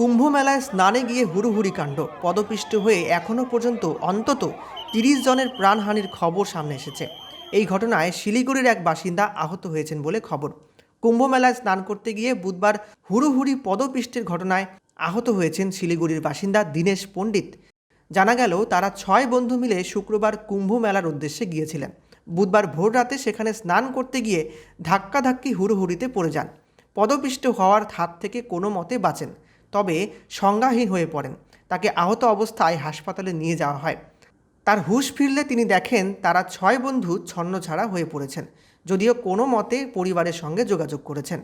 কুম্ভ মেলায় স্নানে গিয়ে হুড়ুহুড়ি কাণ্ড। পদপিষ্ট হয়ে এখনও পর্যন্ত অন্তত তিরিশ জনের প্রাণহানির খবর সামনে এসেছে। এই ঘটনায় শিলিগুড়ির এক বাসিন্দা আহত হয়েছেন বলে খবর। কুম্ভ মেলায় স্নান করতে গিয়ে বুধবার হুড়ুহুড়ি পদপিষ্টের ঘটনায় আহত হয়েছেন শিলিগুড়ির বাসিন্দা দীনেশ পণ্ডিত। জানা গেল, তারা ছয় বন্ধু মিলে শুক্রবার কুম্ভ মেলার উদ্দেশ্যে গিয়েছিলেন। বুধবার ভোর রাতে সেখানে স্নান করতে গিয়ে ধাক্কাধাক্কি হুড়োহুড়িতে পড়ে যান। পদপিষ্ট হওয়ার হাত থেকে কোনো মতে বাঁচেন। তবে সংজ্ঞাহীন হয়ে পড়েন। তাকে আহত অবস্থায় হাসপাতালে নিয়ে যাওয়া হয়। তার হুশ ফিরলে তিনি দেখেন তারা ছয় বন্ধু ছন্নছাড়া হয়ে পড়েছেন যদিও কোনো মতে পরিবারের সঙ্গে যোগাযোগ করেছেন।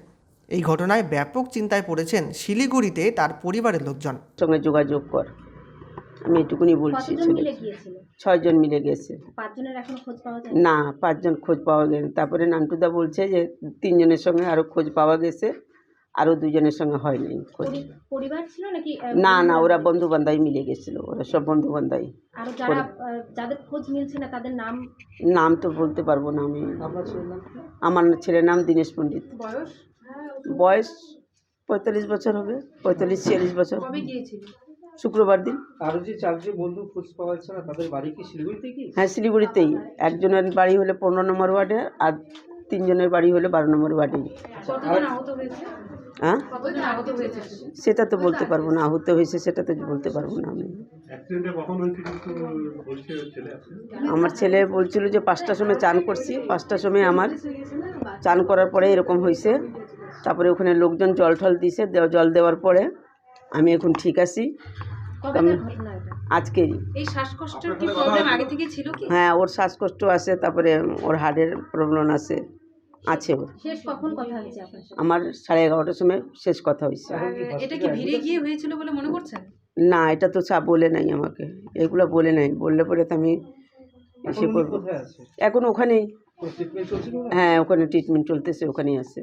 এই ঘটনায় ব্যাপক চিন্তায় পড়েছেন শিলিগুড়িতে তার পরিবারের লোকজন। সঙ্গে যোগাযোগ কর। আমি এটুকুনি বলছি ছয়জন মিলে গেছে। পাঁচজনের এখনও খোঁজ পাওয়া যায় না পাঁচজন খোঁজ পাওয়া গেছে তারপরে নান্টুদা বলছে যে তিনজনের সঙ্গে আরও খোঁজ পাওয়া গেছে। আরও দুজনের সঙ্গে হয়নি খোঁজ পরিবার ছিল নাকি না না ওরা বন্ধু বান্ধবী মিলে গেছিল ওরা সব বন্ধু বান্ধবী আরও যারা আহ, যাদের খোঁজ মিলছে না তাদের নাম? নাম তো বলতে পারব না আমি। আমার ছেলের নাম দীনেশ পণ্ডিত। বয়স? বয়স পঁয়তাল্লিশ বছর হবে পঁয়তাল্লিশ ছিয়াল্লিশ বছর। শুক্রবার দিন। আরও যে চারজন বন্ধু খোঁজ পাওয়া যাচ্ছে না তাদের বাড়ি কি শিলিগুড়িতে কি? হ্যাঁ শিলিগুড়িতেই। একজনের বাড়ি হলে পনেরো নম্বর ওয়ার্ডে আর তিনজনের বাড়ি হলে বারো নম্বর হয়েছে? হ্যাঁ? সেটা তো বলতে পারব না আহত হয়েছে সেটা তো বলতে পারব না আমি। আমার ছেলে বলছিল যে পাঁচটার সময় চান করছি পাঁচটার সময় আমার চান করার পরে এরকম হয়েছে। তারপরে ওখানে লোকজন জল টল দিছে দেওয়া- জল দেওয়ার পরে আমি এখন ঠিক আছি। আজকেরই এই শ্বাসকষ্টের কি প্রবলেম আগে থেকে ছিল কি? হ্যাঁ ওর শ্বাসকষ্ট আছে তারপরে ওর হার্টের প্রবলেম আছে আছে ওর। শেষ কখন কথা হয়েছে আপনার আমার সাড়ে এগারোটার সময় শেষ কথা হয়েছে। এটা কি ভিড়ে গিয়ে হয়েছিল বলে মনে করছেন? না এটা তো চা বলে নাই আমাকে। এগুলো বলে নাই। বললে পরে তো আমি উনি করব। এখন ওখানেই। হ্যাঁ ওখানে ট্রিটমেন্ট চলতেছে ওখানেই আছে।